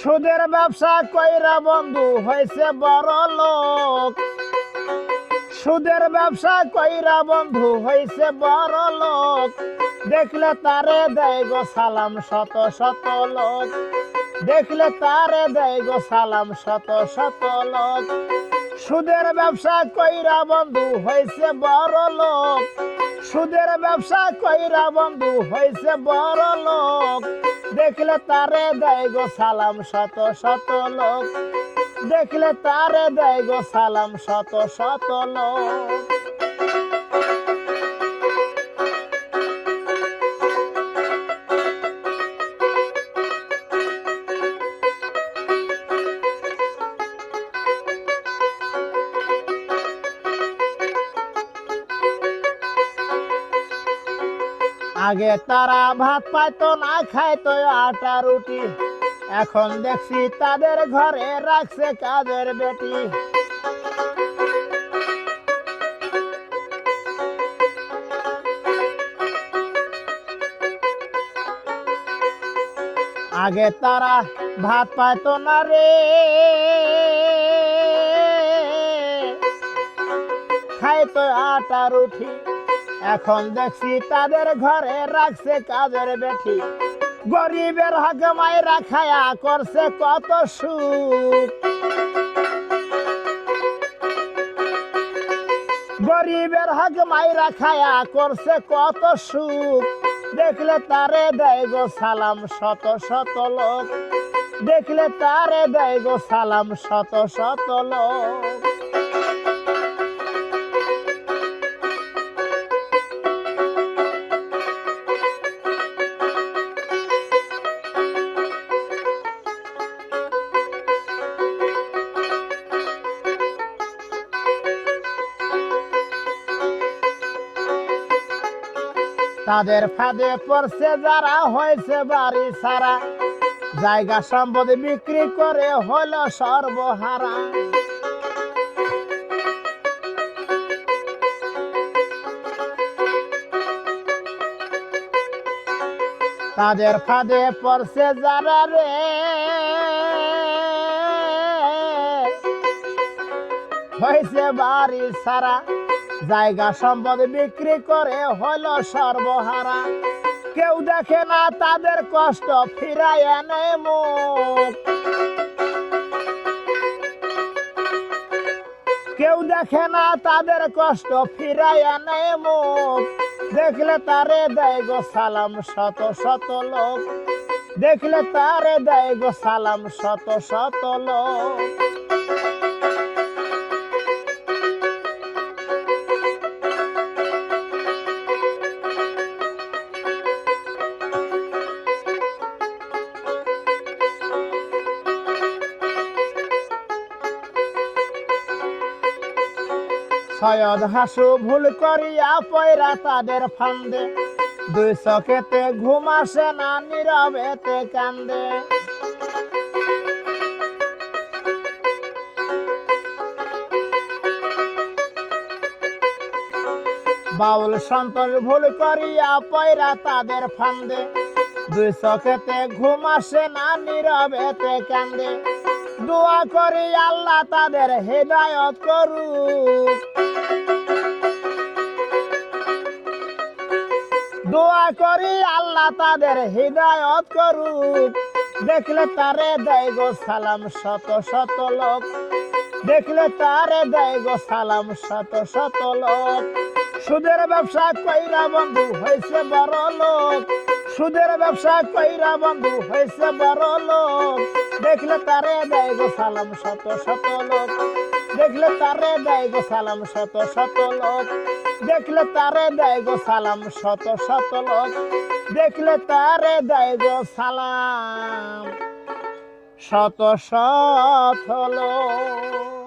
সুদের ব্যবসা কইরা বন্ধু হয়েছে বড় লোক। সুদের ব্যবসা কইরা বন্ধু হয়েছে বড় লোক। দেখলে তারে দেয় গো সালাম শত শত লোক। দেখলে তারে দেয় গো সালাম শত শত লোক। সুদের ব্যবসা কইরা বন্ধু হয়েছে বড় লোক। সুদের ব্যবসা কইরা বন্ধু হয়েছে বড় লোক। দেখলে তারে দেয় গো সালাম শত শত লোক। দেখলে তারে দেয় গো সালাম শত শত লোক। আগে তারা ভাত পাইতো, না খাইতো, আটা, রুটি। এখন দেখছি তাদের ঘরে রাখছে কাজের বেটি। আগে তারা ভাত পাইতো না রে। খাইতো আটা, রুটি। এখন দেখছি তাদের ঘরে রাখছে কাজের বেটি গরিবের হক মায়েরা খায়া করছে কত সুখ। গরিবের হক মায়েরা খায়া করছে কত সুখ। দেখলে তারে দেয় গো সালাম শত শত লোক। দেখলে তারে দেয় গো সালাম শত শত লোক। তাদের ফাঁদে পড়ছে, যারা হয়েছে বাড়ি সারা জায়গা সম্পদ বিক্রি করে হল সর্বহারা। তাদের ফাঁদে পড়ছে যারা রে। হয়েছে বাড়ি সারা জায়গা সম্পদ বিক্রি করে হলো সর্বহারা। কেউ দেখে না তাদের কষ্ট, ফিরায় এনে মুখ। কেউ দেখে না তাদের কষ্ট, ফিরায় এনে মুখ। দেখলে তারে দেয় গো সালাম শত শত লোক। দেখলে তারে দেয় গো সালাম শত শত লোক। সৈয়দ হাসু ভুল করিয়া পয়রা তাদের ফান্দে। দুই চকেতে ঘুম আসে না, নীরবেতে কান্দে। বাউল সন্তোষ ভুল করিয়া পয়রা তাদের ফান্দে। দুই চকেতে ঘুম আসে না, নীরবেতে কান্দে। দোয়া করি আল্লাহ তাদের হেদায়ত করুক। দোয়া করি আল্লাহ তাদের হৃদায়ত করুক। দেখলে তারে দেয় গো সালাম শত শত লোক। দেখলে তারে দেয় গো সালাম শত শত লোক। সুদের ব্যবসা কইরা বন্ধু হয়েছে বড় লোক। সুদের ব্যবসা কইরা বন্ধু হয়েছে বড় লোক। দেখলে তারে দেয় গো সালাম শত শত লোক। দেখলে তারে দেয় গো সালাম শত শত লোক। দেখলে তারে দেয় গো সালাম শত শত লোক। দেখলে তারে দেয় গো সালাম শত শত লোক।